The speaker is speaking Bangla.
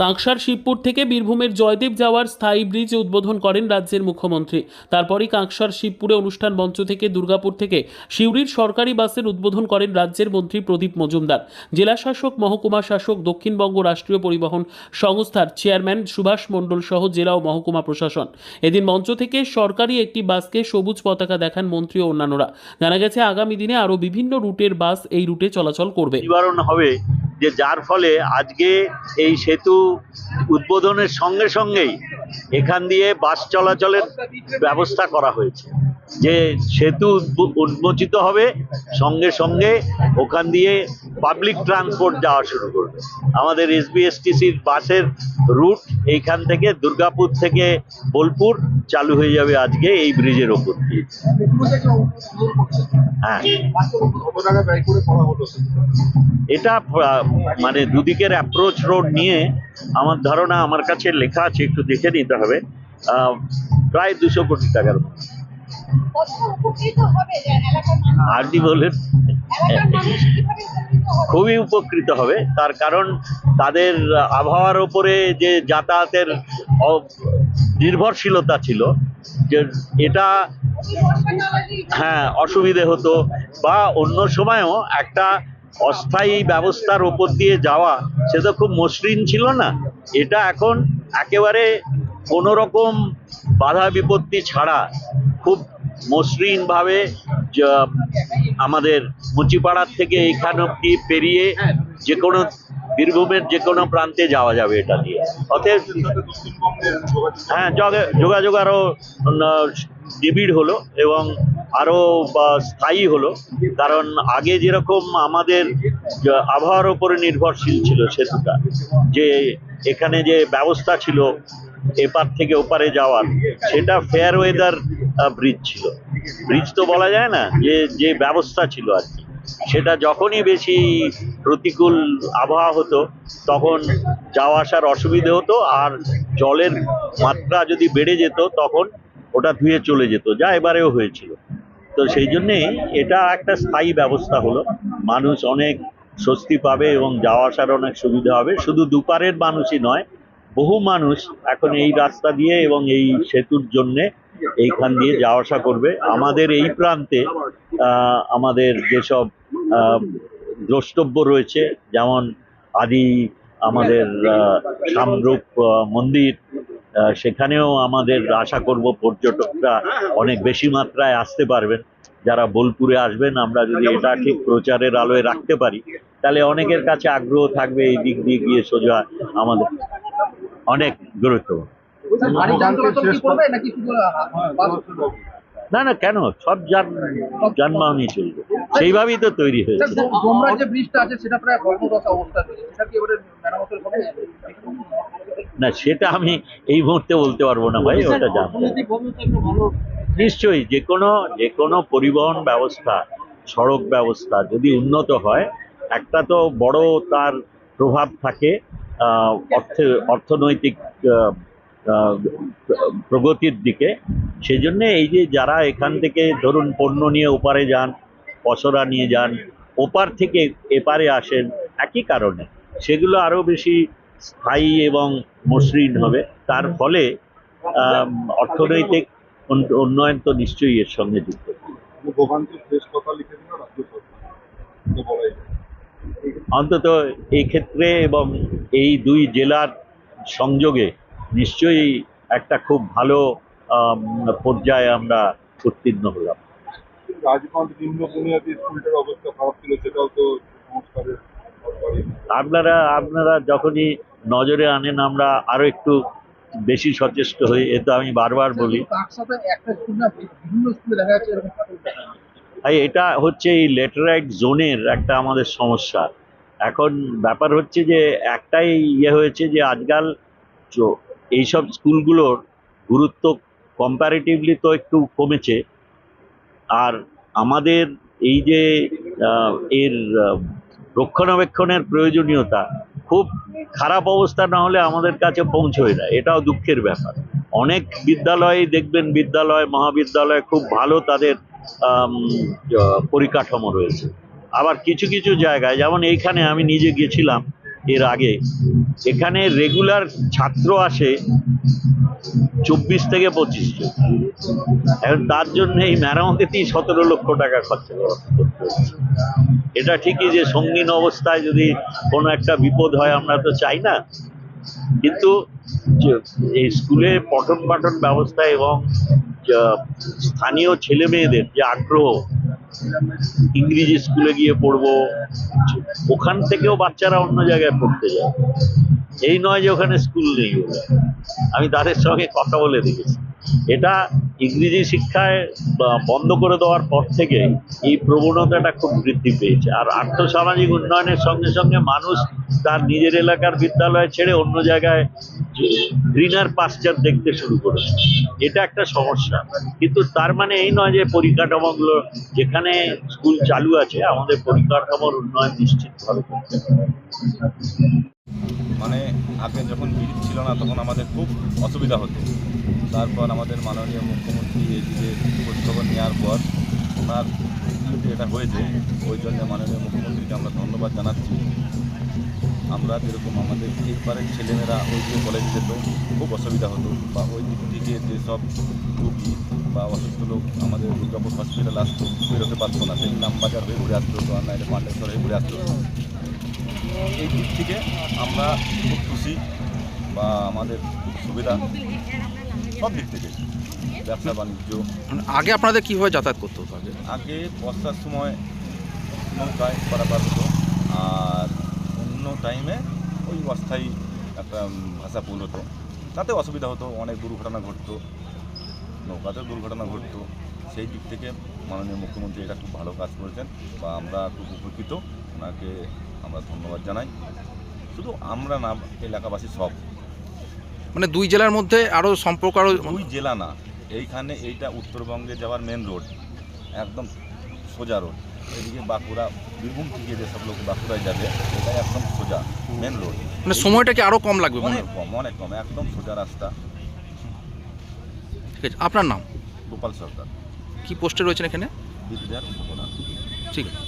কাঁকসার শিবপুর থেকে বীরভূমের জয়দেব যাওয়ার স্থায়ী ব্রিজ উদ্বোধন করেন রাজ্যের মুখ্যমন্ত্রী। তারপরই কাঁকসার শিবপুরে অনুষ্ঠান মঞ্চ থেকে দুর্গাপুর থেকে সিউড়ির সরকারি বাসের উদ্বোধন করেন রাজ্যের মন্ত্রী প্রদীপ মজুমদার। জেলা শাসক মহকুমা শাসক, দক্ষিণবঙ্গ রাষ্ট্রীয় পরিবহন সংস্থার চেয়ারম্যান সুভাষ মণ্ডল সহ জেলা ও মহকুমা প্রশাসন। এদিন মঞ্চ থেকে সরকারি একটি বাসকে সবুজ পতাকা দেখান মন্ত্রী ও অন্যান্যরা। জানা গেছে, আগামী দিনে আরও বিভিন্ন রুটের বাস এই রুটে চলাচল করবে। হবে যে যার ফলে আজকে এই সেতু উদ্বোধনের সঙ্গে সঙ্গেই এখান দিয়ে বাস চলাচলের ব্যবস্থা করা হয়েছে। যে সেতু উন্মোচিত হবে, সঙ্গে সঙ্গে ওখান দিয়ে পাবলিক ট্রান্সপোর্ট যাওয়া শুরু করবে। আমাদের এসবিএসটিসির বাসের রুট এইখান থেকে দুর্গাপুর থেকে বোলপুর চালু হয়ে যাবে আজকে এই ব্রিজের ওপর দিয়ে। হ্যাঁ। এটা মানে দুদিকের অ্যাপ্রোচ রোড নিয়ে আমার ধারণা আমার কাছে লেখা আছে, একটু দেখে নিতে হবে। প্রায় দুশো কোটি টাকার মতো। আরডি বলেন। খুবই উপকৃত হবে। তার কারণ তাদের আবহাওয়ার ওপরে যে যাতায়াতের নির্ভরশীলতা ছিল, যে এটা হ্যাঁ অসুবিধে হতো বা অন্য সময়ও একটা অস্থায়ী ব্যবস্থার ওপর দিয়ে যাওয়া, সে তো খুব মসৃণ ছিল না। এটা এখন একেবারে কোনো রকম বাধা বিপত্তি ছাড়া খুব মসৃণভাবে আমাদের মুচিপাড়ার থেকে এইখান অব্দি পেরিয়ে যে কোনো বীরভূমের যে কোনো প্রান্তে যাওয়া যাবে এটা দিয়ে। অতএব হ্যাঁ যোগাযোগ আরও উম, নিবিড় হলো এবং আরও বা, স্থায়ী হলো। কারণ আগে যেরকম আমাদের আবহাওয়ার উপরে নির্ভরশীল ছিল সেতুটা যে এখানে যে ব্যবস্থা ছিল এপার থেকে ওপারে যাওয়ার সেটা ফেয়ার ওয়েদার ব্রিজ ছিল। ব্রিজ তো বলা যায় না, যে যে ব্যবস্থা ছিল আর কি। সেটা যখনই বেশি প্রতিকূল আবহাওয়া হতো, তখন যাওয়া আসার অসুবিধে হতো আর জলের মাত্রা যদি বেড়ে যেত, তখন ওটা ধুয়ে চলে যেত। যা এবারেও হয়েছিল। তো সেই জন্যেই এটা একটা স্থায়ী ব্যবস্থা হলো। মানুষ অনেক স্বস্তি পাবে এবং যাওয়া আসার অনেক সুবিধা হবে। শুধু দুপারের মানুষই নয় বহু মানুষ এখন এই রাস্তা দিয়ে এবং এই সেতুর জন্যে এইখান দিয়ে যাওয়া আসা করবে। আমাদের এই প্রান্তে আমাদের যেসব দ্রষ্টব্য রয়েছে, যেমন আদি আমাদের সামরূপ মন্দির সেখানেও আমাদের আশা করব পর্যটকরা অনেক বেশি মাত্রায় আসতে পারবেন। যারা বোলপুরে আসবেন, আমরা যদি এটা ঠিক প্রচারের আলোয় রাখতে পারি তাহলে অনেকের কাছে আগ্রহ থাকবে এই দিক দিয়ে গিয়ে সোজা আমাদের। অনেক গুরুত্বপূর্ণ? না না, কেন? সব যান যানবাহনই চলবে। সেইভাবেই তো তৈরি হয়েছে। না, সেটা আমি এই মুহূর্তে বলতে পারব না ভাই, ওটা জানতে। নিশ্চয়ই, যে কোনো যে কোনো পরিবহন ব্যবস্থা, সড়ক ব্যবস্থা যদি উন্নত হয় একটা তো বড় তার প্রভাব থাকে অর্থে, অর্থনৈতিক প্রগতির দিকে। সেই জন্য এই যে যারা এখান থেকে ধরুন পণ্য নিয়ে ওপারে যান, পসরা নিয়ে যান, ওপার থেকে এপারে আসেন, একই কারণে সেগুলো আরও বেশি স্থায়ী এবং মসৃণ হবে। তার ফলে অর্থনৈতিক উন্নয়ন তো নিশ্চয়ই এর সঙ্গে যুক্ত। অন্তত এই ক্ষেত্রে এবং এই দুই জেলার সংযোগে নিশ্চয়ই একটা খুব ভালো পর্যায়ে আমরা উত্তীর্ণ হলাম। রাজগঞ্জ নিম্ন বুনিয়াদী স্কুলটার অবস্থা খারাপ ছিল সেটাও তো সংস্কারের আপনারা আপনারা যখনই নজরে আনেন আমরা আরও একটু বেশি সচেষ্ট হই এ তো আমি বারবার বলি। এটা হচ্ছে এই লেটারাইট জোনের একটা আমাদের সমস্যা। এখন ব্যাপার হচ্ছে যে একটাই ইয়ে হয়েছে যে আজকাল এইসব স্কুলগুলোর গুরুত্ব কম্প্যারেটিভলি তো একটু কমেছে। আর আমাদের এই যে এর রক্ষণাবেক্ষণের প্রয়োজনীয়তা খুব খারাপ অবস্থা না হলে আমাদের কাছে পৌঁছয় না। এটাও দুঃখের ব্যাপার। অনেক বিদ্যালয়ে দেখবেন, বিদ্যালয়, মহাবিদ্যালয় খুব ভালো তাদের পরিকাঠামো রয়েছে। আবার কিছু কিছু জায়গায়, যেমন এইখানে আমি নিজে গেছিলাম এর আগে, এখানে রেগুলার ছাত্র আসে চব্বিশ থেকে পঁচিশ জন। এখন তার জন্য এই মেরামতিতেই সতেরো লক্ষ টাকা খরচা করা করতে এটা ঠিকই যে সঙ্গীন অবস্থায় যদি কোনো একটা বিপদ হয়, আমরা তো চাই না। কিন্তু এই স্কুলে পঠন পাঠন ব্যবস্থা এবং স্থানীয় ছেলে মেয়েদের যে আগ্রহ ইংরেজি স্কুলে গিয়ে পড়ব। ওখান থেকেও বাচ্চারা অন্য জায়গায় পড়তে যায়। এই নয় যে ওখানে স্কুল নেই আমি তাদের সঙ্গে কথা বলে দেখেছি। এটা ইংরেজি শিক্ষায় বন্ধ করে দেওয়ার পর থেকে এই প্রবণতাটা খুব বৃদ্ধি পেয়েছে। আর আর্থসামাজিক উন্নয়নের সঙ্গে সঙ্গে মানুষ তার নিজের এলাকার বিদ্যালয় ছেড়ে অন্য জায়গায় গ্রিনার পাশ্চার দেখতে শুরু করেছে। এটা একটা সমস্যা। কিন্তু তার মানে এই নয় যে পরিকাঠামোগুলো যেখানে স্কুল চালু আছে, আমাদের পরিকাঠামোর উন্নয়ন নিশ্চিতভাবে করতে হবে। মানে আগে যখন ব্রিজ ছিল না, তখন আমাদের খুব অসুবিধা হতো। তারপর আমাদের মাননীয় মুখ্যমন্ত্রী এইদিকে খোঁজখবর নেওয়ার পর ওনার এটা হয়েছে, ওই জন্য মাননীয় মুখ্যমন্ত্রীকে আমরা ধন্যবাদ জানাচ্ছি। আমরা যেরকম আমাদের এই পারের ছেলেমেয়েরা ওই যে কলেজে যেত, খুব অসুবিধা হতো। বা ওই দিক থেকে যেসব রুগী বা অসুস্থ লোক আমাদের দুর্গাপুর হসপিটাল আসতো, বেরোতে পারতো না। সেই নামবাজার হয়ে ঘুরে আসতো আর নাইলে পান্ডেশ্বর হয়ে ঘুরে আসতো। এই দিক থেকে আমরা খুব খুশি বা আমাদের খুব সুবিধা। সব দিক থেকে। ব্যবসা বাণিজ্য। মানে আগে আপনাদের কীভাবে যাতায়াত করতে হতো আগে? আগে বর্ষার সময় নৌকায় পারাপার হতো। আর অন্য টাইমে ওই অস্থায়ী একটা ভাষা পুল হতো। তাতে অসুবিধা হতো অনেক দুর্ঘটনা ঘটতো। নৌকাতেও দুর্ঘটনা ঘটতো। সেই দিক থেকে মাননীয় মুখ্যমন্ত্রী এটা খুব ভালো কাজ করেছেন বা আমরা খুব উপকৃত। ওনাকে আমরা ধন্যবাদ জানাই। শুধু আমরা না এলাকাবাসী সব। মানে দুই জেলার মধ্যে আরও সম্পর্ক আরও দুই জেলা না এইখানে এইটা উত্তরবঙ্গে যাওয়ার মেন রোড একদম সোজা রোড এদিকে বাঁকুড়া বীরভূম থেকে যেসব লোক বাঁকুড়ায় যাবে এটা একদম সোজা মেন রোড মানে সময়টা কি আরও কম লাগবে মনে অনেক কম অনেক কম একদম সোজা রাস্তা। ঠিক আছে আপনার নাম? গোপাল সরকার। কি পোস্টে রয়েছেন এখানে? ঠিক আছে।